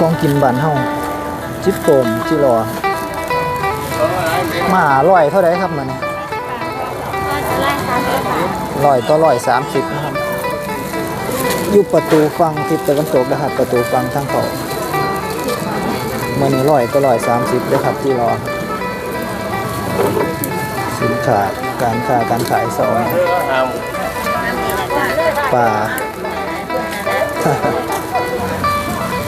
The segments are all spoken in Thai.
ของกินบ้านเฮาจิ๊บโปมจิรอมาร้อยเท่าไรครับมันไล่อยต่อร้อยสามสิบนะครับอยู่ประตูฟังทิศตะวันตกนะครับประตูฟังทางเขามันนี้ร้อยต่อร้อยสามสิบเลยครับที่รอสินค้าการค้าการขายสองปลา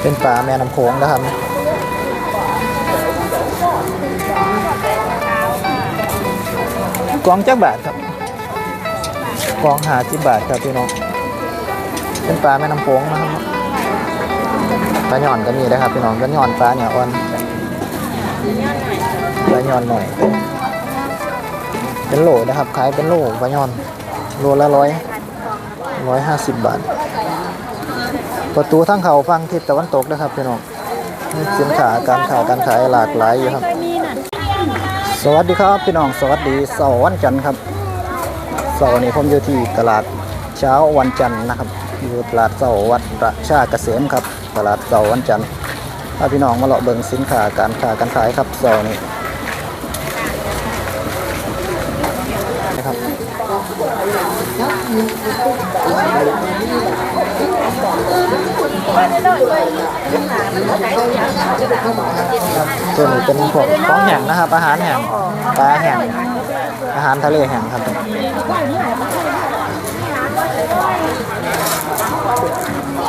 เป็นปลาแม่น้ำโขงนะครับกล่องจักบาทครับกล่องหาจิบบาทครับพี่น้องเป็นปลาแม่น้ำโขงนะครับปลาหย่อนก็มีนะครับพี่น้องปลาหย่อนปลาเนี่ยอ่อนปลาหย่อนหน่อย เป็นโหลนะครับขายเป็นโหลปลาหย่อนโลละร้อยร้อยห้าสิบบาท ประตูทั้งเขาฟังทิศตะวันตกนะครับพี่น้องสินค้าการขายการขายหลากหลายอยู่ครับ สวัสดีครับพี่น้องสวัสดีเสาร์วันจันทร์ครับเสาร์นี้ผมอยู่ที่ตลาดเช้าวันจันทร์นะครับ อยู่ตลาดเสาร์วัดประชาเกษมครับ ตลาดเสาร์วันจันทร์พาพี่น้องมาเลาะเบิ่งสินค้าการค้าการขายครับเสาร์นี้นะครับ ตัวนี้เป็นพวกของแห้งนะครับ อาหารแห้งปลาแห้งอาหารทะเลแห้งครับ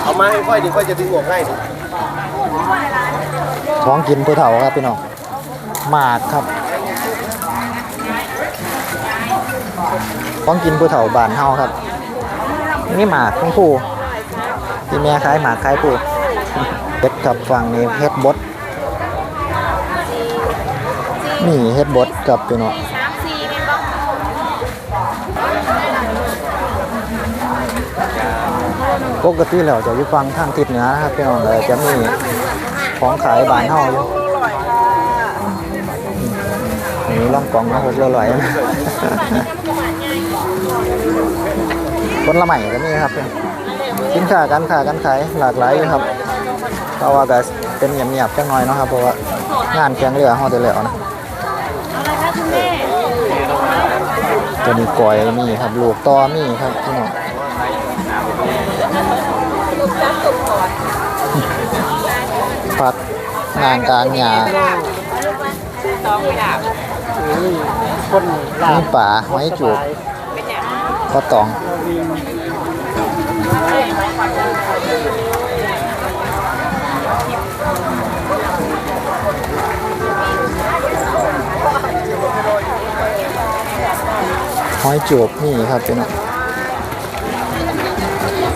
เอามาให้ค่อยดิค่อยจะดึงออกง่ายดิของกินผู้เฒ่าครับพี่น้องหมากครับ ของกินผู้เฒ่าบ้านเฮาครับ นี่หมากของผู้ที่แม่ขายหมากขายผู้เฮ็ดกับฝั่งนี้เฮ็ดบดนี่เฮ็ดบดกับพี่น้องสามสี่เป็นบ้องปกติแล้วจะอยู่ฝั่งทางทิศเหนือนะครับพี่น้องเลยจะมีของขายบ้านเฮาอยู่นี่ล่องกล่องมาหกร้อยนะ คนละใหม่ก็มีครับสินค้าการค้าการขายหลากหลายอยู่ครับเพราะว่าก็เป็นเงียบๆจังหน่อยเนาะครับเพราะว่างานแข่งเรือเฮาได้แล้วนะเอาละค่ะคุณแม่ตัวนี้ก่อยมีครับลูกตอมีครับพี่น้องผักนางกลางหญ้าคนมีป่าไม้จูบ ข้าวตองหอยจูบนี่ครับพี่น้อง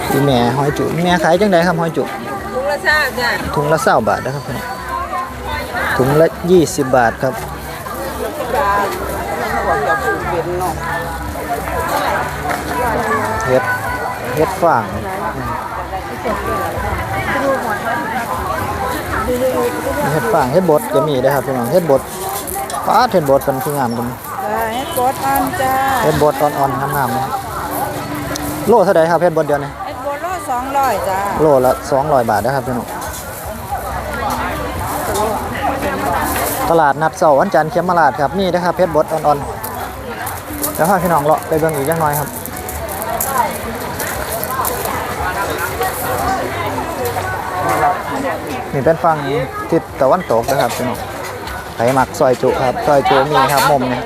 พี่แม่หอยจูบแม่ขายจังไดครับหอยจูบถุงละชาติจ้ะถุงละเศร้าบาทนะครับพี่น้องถุงละยี่สิบบาทครับ เป็นเนาะเฮ็ดเฮ็ดฟางเฮ็ดฟางเฮ็ดบดก็มีนะครับพี่น้องเฮ็ดบดฟ้าดเฮ็ดบดเป็นคืองามจังจ้าเฮ็ดบดอันจ้าเฮ็ดบดอ่อนๆงามๆนะครับโลเท่าใดครับเฮ็ดบดเดียวนี่เฮ็ดบดโลสองร้อยจ้าโลละ200บาทนะครับพี่น้องตลาดนัดเสาร์วันจันทร์เขมราชครับนี่นะครับเฮ็ดบดอ่อนๆแล้วพาพี่น้องเลาะไปเบิ่งอีกจักหน่อยครับ นี่เป็นฝั่งทิศตะวันตกนะครับพี่น้องไผหมักซอยจุครับซอยจุมีครับมุมนี่ย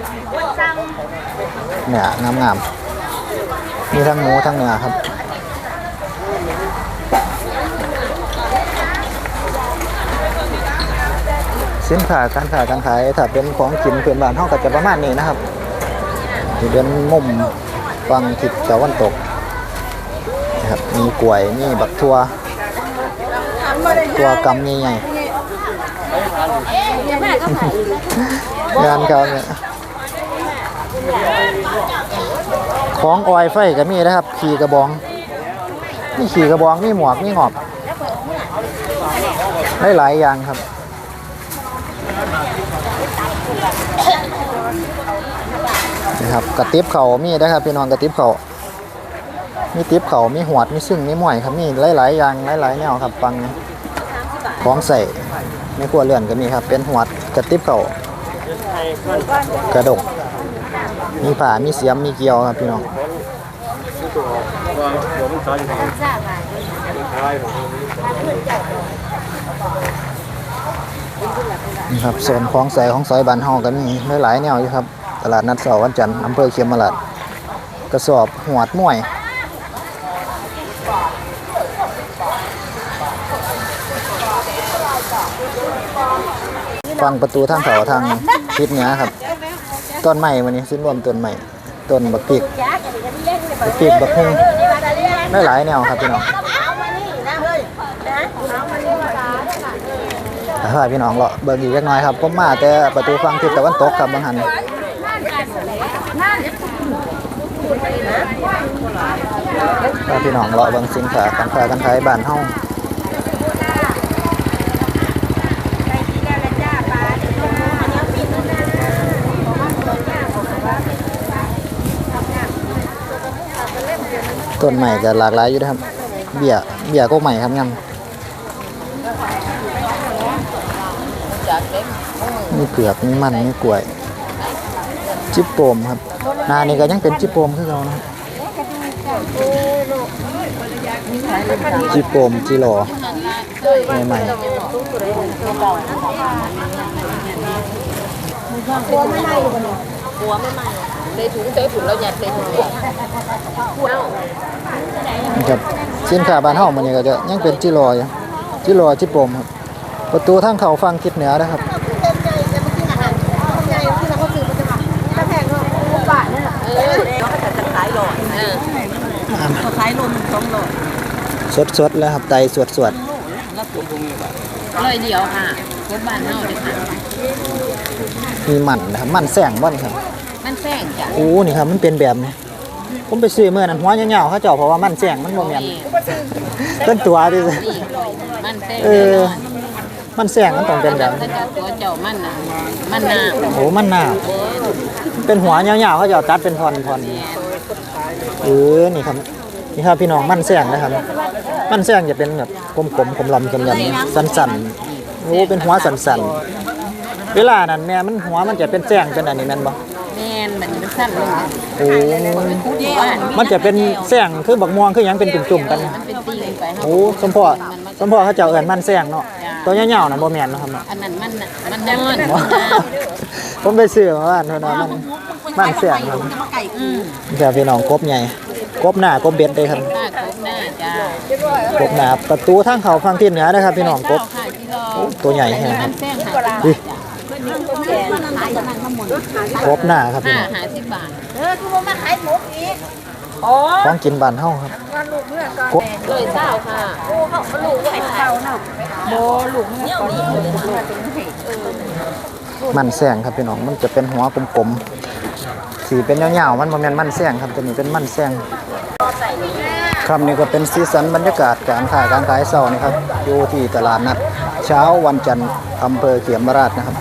เนี่ยงามงามๆมีทั้งหมูทั้งเนื้อครับสินค้าการค้าการขายถ้าเป็นของกินเพื่อนบ้านเฮาก็จะประมาณนี้นะครับที่เป็นมุมฝั่งทิศตะวันตกนะครับมีกล้วยมีบักทั่ว ตัวกำใหญ่ๆงานเขาเนี่ยของออยไฟก็มีนะครับ ขี่กระบองมีขี่กระบองมีหมวกมีหอบได้หลายอย่างครับนะครับกระติบเขามีนะครับ พี่น้องกระติบเขามีติบเขามีหวดมีซึ่งมีหมวยครับมีหลายๆอย่างหลายๆแนวครับฟังนี้ ของใส่ในครัวเรือนก็มีครับ เป็นหัวกระติบเข่ากระดก มีผ่ามีเสียม มีเกลียวครับพี่น้องจ้าค่ะนี่ครับโซนของใส่ของซอยบานเฮาก็มีหลายแนวอยู่ครับ ตลาดนัดเสาร์วันจันทร์อำเภอเขียมราชกระสอบหวดมวย ฟังประตูทางเขาทางทิศเหนือครับ ต้นไม้วันนี้สิ้นรวมต้นไม้ต้นบักพริกบักพริกบักฮุ่งหลายแนวครับพี่น้องถ้าพี่น้องเลาะเบิ่งอีกเล็กน้อยครับผมมาแต่ประตูฝั่งทิศตะวันตกครับบางหันถ้าพี่น้องเลาะเบิ่งสินค้าการค้าการขายบ้านเฮา ต้นใหม่ก็หลากหลายอยู่นะครับ เบี้ยเบี้ยก็ใหม่ครับยังจากเกมีเผือกมีมันมีกล้วย จิบโปมครับหนานี่ก็ยังเป็นจิบโปมคือเรานะครับจิบโปมจิโลใหม่หัวไม่ ใหม่ในถุงใส่ถุงแล้วยัดในถุงเอ้าๆนะครับสินค้าบ้านเฮามันนี่ก็จะยังเป็นจิโลอยู่จิโลจิบโปมครับ ประตูทางเขาฟังทิศเหนือนะครับเออเขาก็จะขายหลอดเออเขาขายลมสองหลอดสดๆแล้วครับไตสวดเลยเดียวค่ะรถบ้านเฮาเลยค่ะๆมีมันนะครับมันแสงบ่นครับมัน แซงจ้ะโอ้นี่ครับมันเป็นแบบนี้ผมไปซื้อเมื่อนั้นหัวยาวๆเขาเจ้าเพราะว่ามันแสงมันบ่แม่นต้นตัวดินี่มันแซงเออมันแสงมันต้องเป็นแบบถ้าจะตัวเจ้ามันน่ะมันน่ะโอ้มันหนาเป็นหัวยาวๆเขาจะเอาตัดเป็นท่อนท่อนเออนี่ครับนี่ครับพี่น้องมันแสงนะครับ มันแสงจะเป็นแบบกลมๆกลมลำกลมลำสันๆโอ้เป็นหัวสันๆเวลานั้นแม่มันหัวมันจะเป็นแสงเป็นอันนี้แม่นบ่แม่นมันมัน สั้นลงโอ้เดี๋ยวมันจะเป็นแสงคือบักม่วงคือหยังเป็นจุ่มๆกันมันเป็นตีนไปเฮาโอ้สมพ่อสมพ่อเขาเจ้าเอิ้นมันแสงเนาะตัวยาวๆน่ะบ่แม่นเนาะครับเนาะอันนั้นมันน่ะมันนอนผมไปซื้อมาว่าเท่านั้นมันมันแสงครับอืมนี่ครับพี่น้องกบใหญ่กบหน้ากบเบ็ดเลยครับป้าครบหน้าจ้ากบหน้าประตูทางเขาฟังทิศเหนือนะครับพี่น้องกบค่ะที่รอโอ้ตัวใหญ่แฮะครับ มันแซงหาดิกบหน้าครับพี่ห้าน้องหาสิบบาทของกินบ้านเฮาครับกบเลยเศร้าค่ะมันแสงครับพี่น้องมันจะเป็นหัวกลมๆสีเป็นยาวๆมันบ่แม่นมันแสงครับตัวนี้เป็นมันแสงครับนี่ก็เป็นสีสันบรรยากาศการขายการขายเช้านี่ครับอยู่ที่ตลาดนัดเช้าวันจันทร์อำเภอเขียมราชนะครับ